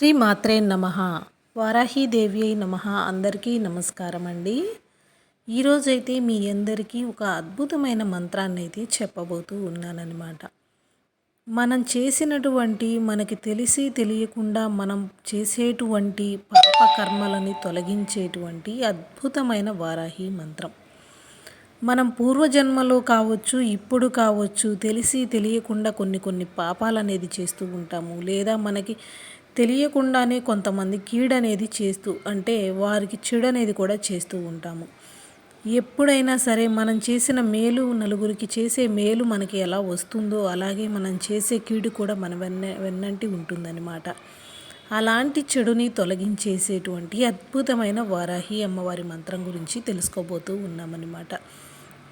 శ్రీ మాత్రే నమ. వారాహీదేవి అయి నమ. అందరికీ నమస్కారం అండి ఈరోజైతే మీ అందరికీ ఒక అద్భుతమైన మంత్రాన్ని అయితే చెప్పబోతూ ఉన్నానన్నమాట. మనం చేసినటువంటి మనకి తెలిసి తెలియకుండా మనం చేసేటువంటి పాప కర్మలని తొలగించేటువంటి అద్భుతమైన వారాహి మంత్రం. మనం పూర్వజన్మలో కావచ్చు ఇప్పుడు కావచ్చు తెలిసి తెలియకుండా కొన్ని కొన్ని పాపాలు అనేది చేస్తూ ఉంటాము. లేదా మనకి తెలియకుండానే కొంతమంది కీడనేది చేస్తూ అంటే వారికి చెడు అనేది కూడా చేస్తూ ఉంటాము. ఎప్పుడైనా సరే మనం చేసిన మేలు నలుగురికి చేసే మేలు మనకి ఎలా వస్తుందో అలాగే మనం చేసే కీడు కూడా మన వెన్న వెన్నంటి ఉంటుందన్నమాట. అలాంటి చెడుని తొలగించేసేటువంటి అద్భుతమైన వారాహి అమ్మవారి మంత్రం గురించి తెలుసుకోబోతూ ఉన్నామన్నమాట.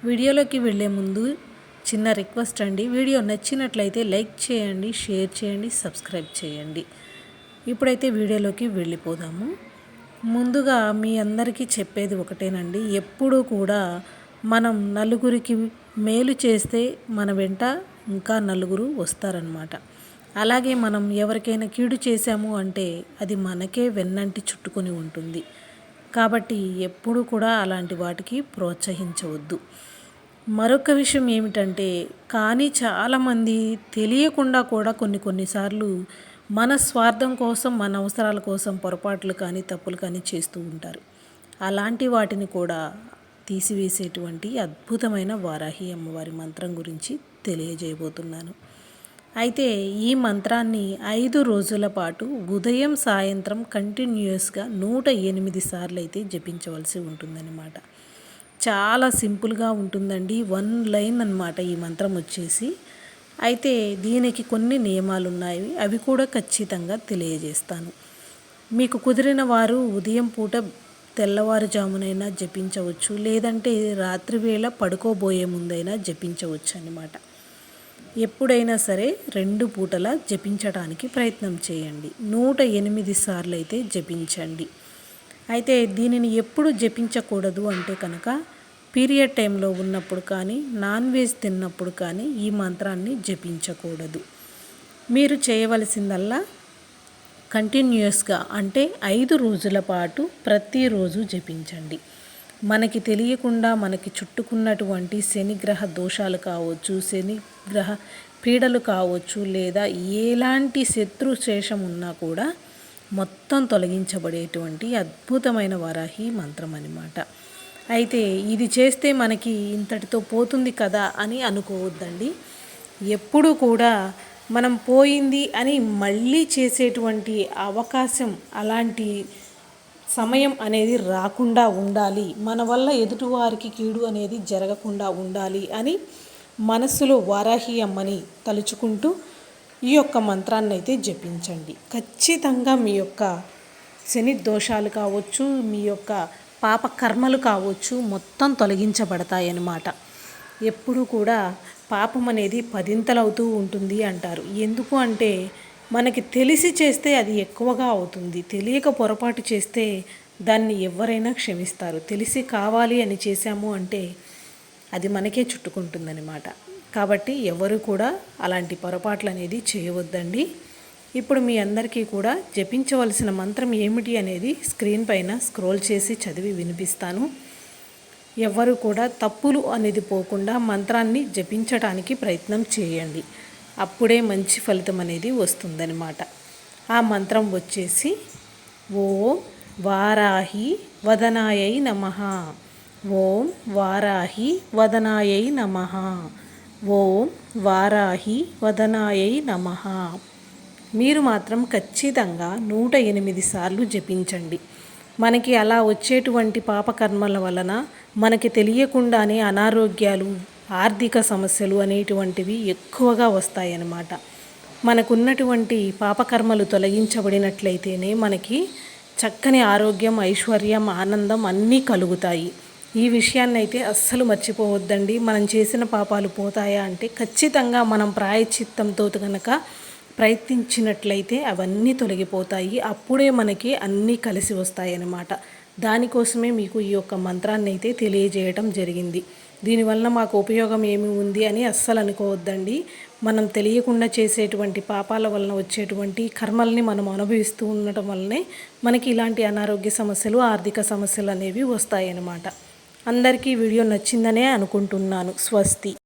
వీడియోలోకి వెళ్ళే ముందు చిన్న రిక్వెస్ట్ అండి. వీడియో నచ్చినట్లయితే లైక్ చేయండి షేర్ చేయండి సబ్స్క్రైబ్ చేయండి. ఇప్పుడైతే వీడియోలోకి వెళ్ళిపోదాము. ముందుగా మీ అందరికీ చెప్పేది ఒకటేనండి. ఎప్పుడూ కూడా మనం నలుగురికి మేలు చేస్తే మన వెంట ఇంకా నలుగురు వస్తారనమాట అలాగే మనం ఎవరికైనా కీడు చేశాము అంటే అది మనకే వెన్నంటి చుట్టుకొని ఉంటుంది. కాబట్టి ఎప్పుడు కూడా అలాంటి వాటికి ప్రోత్సహించవద్దు. మరొక విషయం ఏమిటంటే కానీ చాలామంది తెలియకుండా కూడా కొన్ని కొన్నిసార్లు మన స్వార్థం కోసం మన అవసరాల కోసం పొరపాట్లు కానీ తప్పులు కానీ చేస్తూ ఉంటారు. అలాంటి వాటిని కూడా తీసివేసేటువంటి అద్భుతమైన వారాహి అమ్మవారి మంత్రం గురించి తెలియజేయబోతున్నాను. అయితే ఈ మంత్రాన్ని ఐదు రోజుల పాటు ఉదయం సాయంత్రం కంటిన్యూస్గా నూట ఎనిమిది సార్లు అయితే జపించవలసి ఉంటుందన్నమాట. చాలా సింపుల్గా ఉంటుందండి. వన్ లైన్ అనమాట ఈ మంత్రం వచ్చేసి. అయితే దీనికి కొన్ని నియమాలు ఉన్నాయి అవి కూడా ఖచ్చితంగా తెలియజేస్తాను. మీకు కుదిరిన వారు ఉదయం పూట తెల్లవారుజామునైనా జపించవచ్చు. లేదంటే రాత్రి వేళ పడుకోబోయే ముందైనా జపించవచ్చు అన్నమాట. ఎప్పుడైనా సరే రెండు పూటల జపించడానికి ప్రయత్నం చేయండి. నూట ఎనిమిది సార్లు అయితే జపించండి. అయితే దీనిని ఎప్పుడు జపించకూడదు అంటే కనుక పీరియడ్ టైంలో ఉన్నప్పుడు కానీ నాన్ వెజ్ తిన్నప్పుడు కానీ ఈ మంత్రాన్ని జపించకూడదు. మీరు చేయవలసిందల్లా కంటిన్యూస్గా అంటే ఐదు రోజుల పాటు ప్రతిరోజు జపించండి. మనకి తెలియకుండా మనకి చుట్టుకున్నటువంటి శనిగ్రహ దోషాలు కావచ్చు శనిగ్రహ పీడలు కావచ్చు లేదా ఎలాంటి శత్రు శేషం ఉన్నా కూడా మొత్తం తొలగించబడేటువంటి అద్భుతమైన వరాహి మంత్రం అన్నమాట. అయితే ఇది చేస్తే మనకి ఇంతటితో పోతుంది కదా అని అనుకోవద్దండి. ఎప్పుడు కూడా మనం పోయింది అని మళ్ళీ చేసేటువంటి అవకాశం అలాంటి సమయం అనేది రాకుండా ఉండాలి. మన వల్ల ఎదుటివారికి కీడు అనేది జరగకుండా ఉండాలి అని మనస్సులో వారాహి అమ్మని తలుచుకుంటూ ఈ యొక్క మంత్రాన్ని అయితే జపించండి. ఖచ్చితంగా మీ యొక్క శని దోషాలు కావచ్చు మీ యొక్క పాప కర్మలు కావచ్చు మొత్తం తొలగించబడతాయన్నమాట. ఎప్పుడు కూడా పాపం అనేది పదింతలవుతూ ఉంటుంది అంటారు. ఎందుకు అంటే మనకి తెలిసి చేస్తే అది ఎక్కువగా అవుతుంది. తెలియక పొరపాటు చేస్తే దాన్ని ఎవరైనా క్షమిస్తారు. తెలిసి కావాలి అని చేశాము అంటే అది మనకే చుట్టుకుంటుందన్నమాట. కాబట్టి ఎవరు కూడా అలాంటి పొరపాట్లు అనేది చేయవద్దండి. ఇప్పుడు మీ అందరికీ కూడా జపించవలసిన మంత్రం ఏమిటి అనేది స్క్రీన్ పైన స్క్రోల్ చేసి చదివి వినిపిస్తాను. ఎవరు కూడా తప్పులు అనేది పోకుండా మంత్రాన్ని జపించటానికి ప్రయత్నం చేయండి. అప్పుడే మంచి ఫలితం అనేది వస్తుందన్నమాట. ఆ మంత్రం వచ్చేసి ఓం వారాహి వదనాయై నమ. ఓం వారాహి వదనాయై నమ. ఓం వారాహి వదనాయై నమ. మీరు మాత్రం ఖచ్చితంగా నూట ఎనిమిది సార్లు జపించండి. మనకి అలా వచ్చేటువంటి పాపకర్మల వలన మనకి తెలియకుండానే అనారోగ్యాలు ఆర్థిక సమస్యలు అనేటువంటివి ఎక్కువగా వస్తాయన్నమాట. మనకున్నటువంటి పాపకర్మలు తొలగించబడినట్లయితేనే మనకి చక్కని ఆరోగ్యం ఐశ్వర్యం ఆనందం అన్నీ కలుగుతాయి. ఈ విషయాన్ని అయితే అస్సలు మర్చిపోవద్దండి. మనం చేసిన పాపాలు పోతాయా అంటే ఖచ్చితంగా మనం ప్రాయచిత్తంతో కనుక ప్రయత్నించినట్లయితే అవన్నీ తొలగిపోతాయి. అప్పుడే మనకి అన్నీ కలిసి వస్తాయి అన్నమాట దానికోసమే మీకు ఈ యొక్క మంత్రాన్ని అయితే తెలియజేయటం జరిగింది. దీనివల్ల మాకు ఉపయోగం ఏమి ఉంది అని అస్సలు అనుకోవద్దండి. మనం తెలియకుండా చేసేటువంటి పాపాల వలన వచ్చేటువంటి కర్మల్ని మనం అనుభవిస్తూ ఉండటం వల్లనే మనకి ఇలాంటి అనారోగ్య సమస్యలు ఆర్థిక సమస్యలు అనేవి వస్తాయన్నమాట. అందరికీ వీడియో నచ్చిందనే అనుకుంటున్నాను. స్వస్తి.